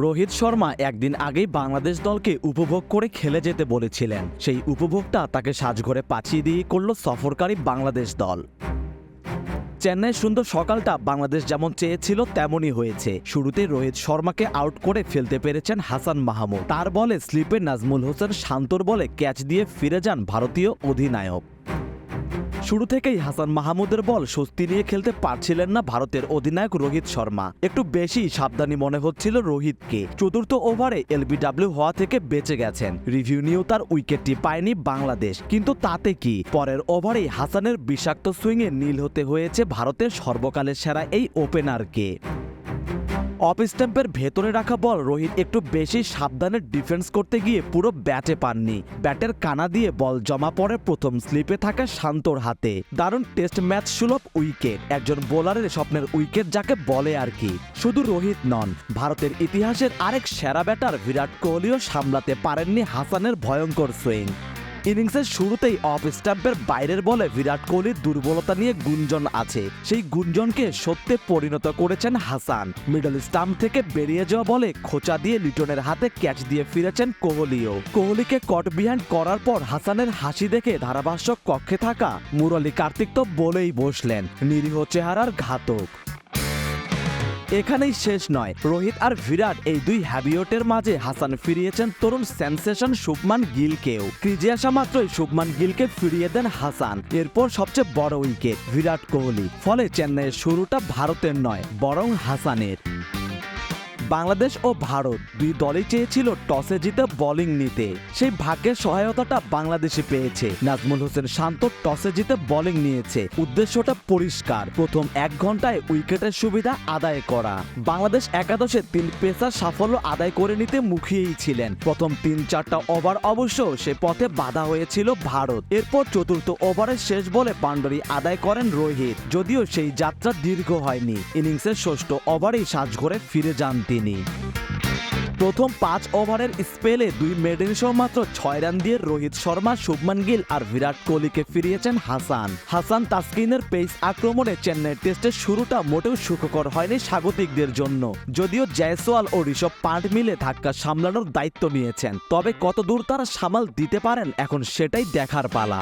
রোহিত শর্মা একদিন আগেই বাংলাদেশ দলকে উপভোগ করে খেলে যেতে বলেছিলেন। সেই উপভোগটা তাকে সাজঘরে পাঠিয়ে দিয়ে করল সফরকারী বাংলাদেশ দল। চেন্নাই সুন্দর সকালটা বাংলাদেশ যেমন চেয়েছিল, তেমনই হয়েছে। শুরুতে রোহিত শর্মাকে আউট করে ফেলতে পেরেছেন হাসান মাহমুদ। তার বলে স্লিপে নাজমুল হোসেন শান্তর বলে ক্যাচ দিয়ে ফিরে যান ভারতীয় অধিনায়ক। শুরু থেকেই হাসান মাহমুদের বল স্বস্তি নিয়ে খেলতে পারছিলেন না ভারতের অধিনায়ক রোহিত শর্মা। একটু বেশি সাবধানী মনে হচ্ছিল রোহিতকে। চতুর্থ ওভারে এলবিডব্লিউ হওয়া থেকে বেঁচে গেছেন। রিভিউ নিয়েও তার উইকেটটি পায়নি বাংলাদেশ। কিন্তু তাতে কি? পরের ওভারেই হাসানের বিষাক্ত সুইংয়ে নীল হতে হয়েছে ভারতের সর্বকালের সেরা এই ওপেনারকে। অফ স্ট্যাম্পের ভেতরে রাখা বল রোহিত একটু বেশি সাবধানে ডিফেন্স করতে গিয়ে পুরো ব্যাটে পাননি। ব্যাটের কানা দিয়ে বল জমা পড়ে প্রথম স্লিপে থাকা শান্তর হাতে। দারুণ টেস্ট ম্যাচ সুলভ উইকেট। একজন বোলারের স্বপ্নের উইকেট যাকে বলে আর কি। শুধু রোহিত নন, ভারতের ইতিহাসের আরেক সেরা ব্যাটার বিরাট কোহলিও সামলাতে পারেননি হাসানের ভয়ঙ্কর সুইং। ইনিংসের শুরুতেই অফ স্টাম্পের বাইরের বলে বিরাট কোহলির দুর্বলতা নিয়ে গুঞ্জন আছে। সেই গুঞ্জনকে সত্যে পরিণত করেছেন হাসান। মিডল স্টাম্প থেকে বেরিয়ে যাওয়া বলে খোঁচা দিয়ে লিটনের হাতে ক্যাচ দিয়ে ফিরেছেন কোহলিও। কোহলিকে কট বিহাইন্ড করার পর হাসানের হাসি দেখে ধারাভাষ্যক কক্ষে থাকা মুরলী কার্তিক তো বলেই বসলেন। নিরীহ চেহারার ঘাতক। এখানেই শেষ নয়। রোহিত আর ভিরাট এই দুই হ্যাবিওটের মাঝে হাসান ফিরিয়েছেন তরুণ সেন্সেশন শুভমান গিলকেও। ক্রিজে আসা মাত্রই শুভমান গিলকে ফিরিয়ে দেন হাসান। এরপর সবচেয়ে বড় উইকেট বিরাট কোহলি। ফলে চেন্নাইয়ের শুরুটা ভারতের নয়, বরং হাসানের। বাংলাদেশ ও ভারত দুই দলই চেয়েছিল টসে জিতে বোলিং নিতে। সেই ভাগ্যের সহায়তাটা বাংলাদেশে পেয়েছে। নাজমুল হোসেন শান্ত টসে জিতে বোলিং নিয়েছে। উদ্দেশ্যটা পরিষ্কার। প্রথম এক ঘন্টায় উইকেটের সুবিধা আদায় করা। বাংলাদেশ একাদশে তিন পেসার সাফল্য আদায় করে নিতে মুখিয়েই ছিলেন। প্রথম তিন চারটা ওভার অবশ্য সে পথে বাধা হয়েছিল ভারত। এরপর চতুর্থ ওভারের শেষ বলে বাউন্ডারি আদায় করেন রোহিত। যদিও সেই যাত্রা দীর্ঘ হয়নি। ইনিংসের ষষ্ঠ ওভারেই সাজঘরে ফিরে যান তিনি। প্রথম পাঁচ ওভারের স্পেলে দুই মেডেন সহ মাত্র ছয় রান দিয়ে রোহিত শর্মা, শুভমান গিল আর বিরাট কোহলিকে ফিরিয়েছেন হাসান। হাসান তাসকিনের পেস আক্রমণে চেন্নাই টেস্টের শুরুটা মোটেও সুখকর হয়নি স্বাগতিকদের জন্য। যদিও জয়সওয়াল ও ঋষভ পান্ট মিলে ধাক্কা সামলানোর দায়িত্ব নিয়েছেন। তবে কত দূর তারা সামাল দিতে পারেন এখন সেটাই দেখার পালা।